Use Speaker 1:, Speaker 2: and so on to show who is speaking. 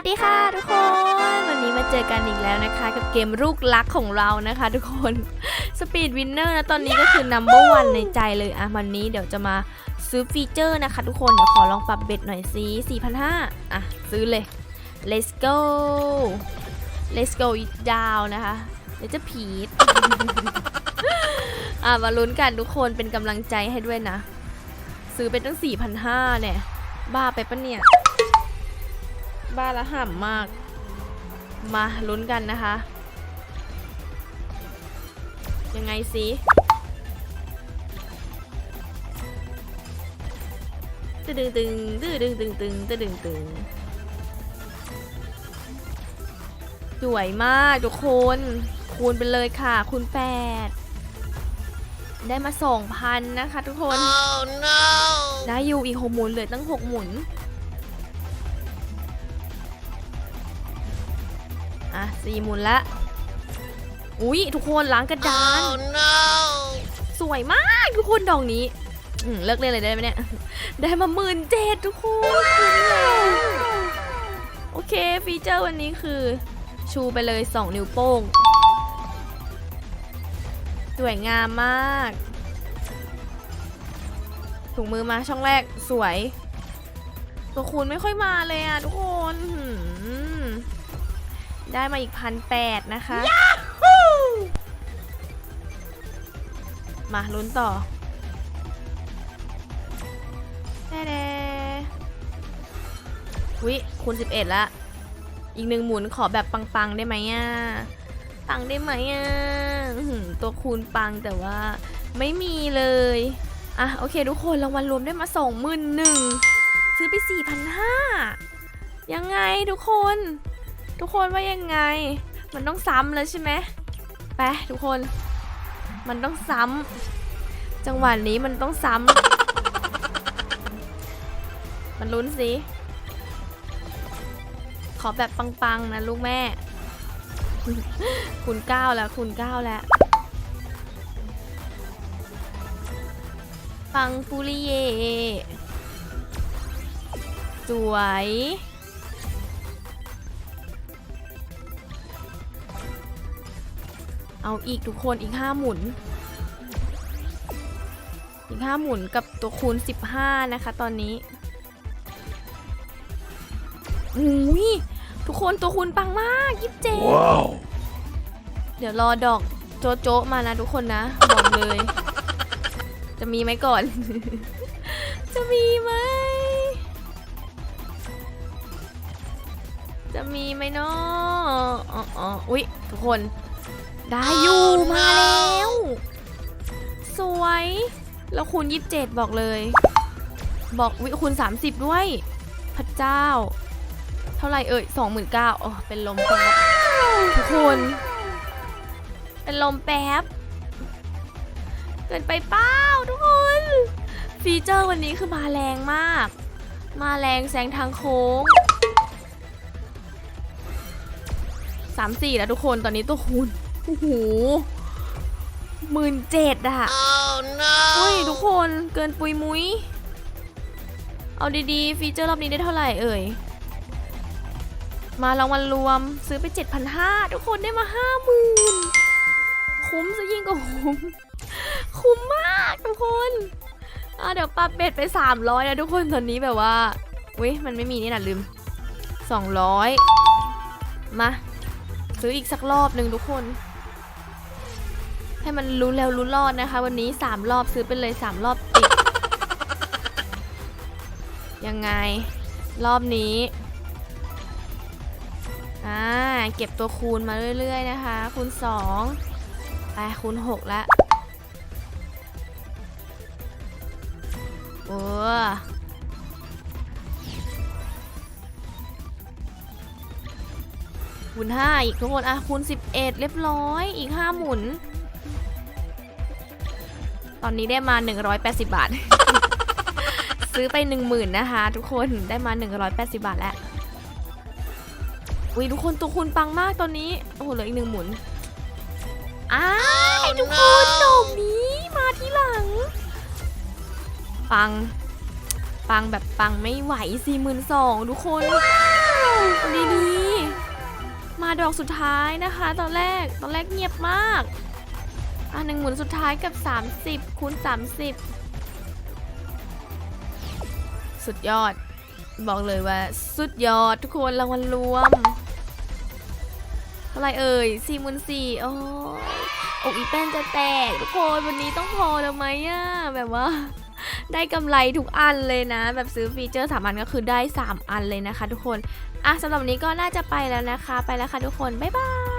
Speaker 1: วัสดีค่ะทุกคน วันนี้มาเจอกันอีกแล้วนะคะ กับเกมลูกรักของเรานะคะ ทุกคนสปีดวินเนอร์นะตอนนี้ก็คือ number one ในใจเลยอะวันนี้เดี๋ยวจะมาซื้อฟีเจอร์นะคะ ทุกคนเดี๋ยวขอลองปรับเบ็ดหน่อยสิ4,500อะซื้อเลย let's go let's go down นะคะเดี๋ยวจะผีดอะมาลุ้นกันทุกคนเป็นกำลังใจให้ด้วยนะ ซื้อไปตั้ง4,500เนี่ยบ้าไปปะเนี่ย บ้าละห่ำมาก มาลุ้นกันนะคะ ยังไงสิตึงตึงตึงตึงตึงตึงตึงตึงตึงสวยมากทุกคน คูณไปเลยค่ะ คูณแปดได้มาสองพันนะคะทุกคน
Speaker 2: Oh no!
Speaker 1: ได้อยู่อีกหกหมุนเหลือตั้งหกหมุน อะสี่หมุนละ อุ๊ยทุกคนล้างกระดาน
Speaker 2: Oh no!
Speaker 1: สวยมากทุกคนดอกนี้อืมเลิกเล่นเลยได้ไหมเนี่ย ได้มาหมื่นเจ็ดทุกคน โอเคฟีเจอร์วันนี้คือ ชูไปเลย 2 นิ้วโป้ง สวยงามมาก ถุงมือมาช่องแรกสวย ตัวคูณไม่ค่อยมาเลยอะทุกคนหืม ได้มาอีกพันแปดนะคะ มาลุ้นต่อแน่ๆวิคูณ11ละอีกหนึ่งหมุนขอแบบปังๆได้ไหมอะ ปังได้ไหมอะตัวคูณปังแต่ว่าไม่มีเลย อะ โอเคทุกคนรางวัลรวมได้มาสองหมื่นหนึ่งซื้อไปสี่พันห้ายังไงทุกคน ทุกคนว่ายังไง มันต้องซ้ำแล้วใช่ไหมไปทุกคน มันต้องซ้ำจังหวะนี้มันต้องซ้ำมันลุ้นสิขอแบบปังๆนะลูกแม่คูณเก้าแล้วคูณเก้าแล้วปังปุริเยสวย เอาอีกทุกคนอีกห้าหมุน อีกห้าหมุนกับตัวคูณ15นะคะตอนนี้อุ้ยทุกคนตัวคูณปังมากยิบเจ
Speaker 2: Wow!
Speaker 1: เดี๋ยวรอดอกโจ๊ะโจ๊ะมานะทุกคนนะบอกเลย จะมีไหมก่อน จะมีไหมจะมีไหมเนาะอ๋ออ๋ออุ๊ยทุกคน ได้อยู่
Speaker 2: Oh no
Speaker 1: มาแล้ว สวย แล้วคูณ 27 บอกเลย บอกวิคูณ 30 ด้วย พระเจ้า เท่าไหร่เอ่ย29,000อ๋อเป็นลมแป๊บทุกคน เป็นลมแป๊บ เกินไปเป้าทุกคน ฟีเจอร์วันนี้คือมาแรงมาก มาแรงแซงทางโค้งสามสี่แล้วทุกคนตอนนี้ตัวคูณ โอ้โหหมื่นเจ็ดอะ
Speaker 2: Oh
Speaker 1: เฮ้ย
Speaker 2: no!
Speaker 1: ทุกคนเกินปุยมุ้ย เอาดีๆ ฟีเจอร์รอบนี้ได้เท่าไหร่เอ่ย มารางวัลรวมซื้อไป 7,500 ทุกคนได้มา 50,000 คุ้มซะยิ่งกว่าคุ้ม คุ้มมากทุกคนอะเดี๋ยวปรับเบ็ดไป 300นะทุกคนตอนนี้แบบว่าอุ้ยมันไม่มีนี่นะลืม 200 มา ซื้ออีกสักรอบหนึ่งทุกคน ให้มันรู้แล้วรู้รอดนะคะ วันนี้ 3 รอบซื้อไปเลย 3 รอบติด ยังไง รอบนี้อ่าเก็บตัวคูณมาเรื่อยๆนะคะ คูณ 2 ไปคูณ 6ล้วโอ้คูณ5อีกทุกคนอะคูณ 11 เรียบร้อยอีก 5 หมุน อนนี้ได้มา 180 บาท ซื้อไป 10,000 นะคะ ทุกคนได้มา 180 บาทแล้วอุ้ยทุกคนตัวคุณปังมากตอนนี้โอ้โหเหลืออีกหนึ่งหมุนอ้ายทุกคนดอกนี้มาที่หลัง ปัง ปังแบบปังไม่ไหวสี่หมื่นสองทุกคนเอาดีๆมาดอกสุดท้ายนะคะ ตอนแรกตอนแรกเงียบมาก อะหนึ่งหมุนสุดท้ายกับ 30คูณ30 สุดยอด บอกเลยว่า สุดยอดทุกคนรางวัลรวม เท่าไรเอ่ยสี่หมื่นสี่โอ้ยอกอีแป้นจะแตกทุกคนวันนี้ต้องพอแล้วไหมอะแบบว่า ได้กำไรทุกอันเลยนะ แบบซื้อฟีเจอร์สามอันก็คือได้ 3 อันเลยนะคะ ทุกคนอะสำหรับนนี้ก็น่าจะไปแล้วนะคะ ไปแล้วค่ะทุกคน บ๊ายบาย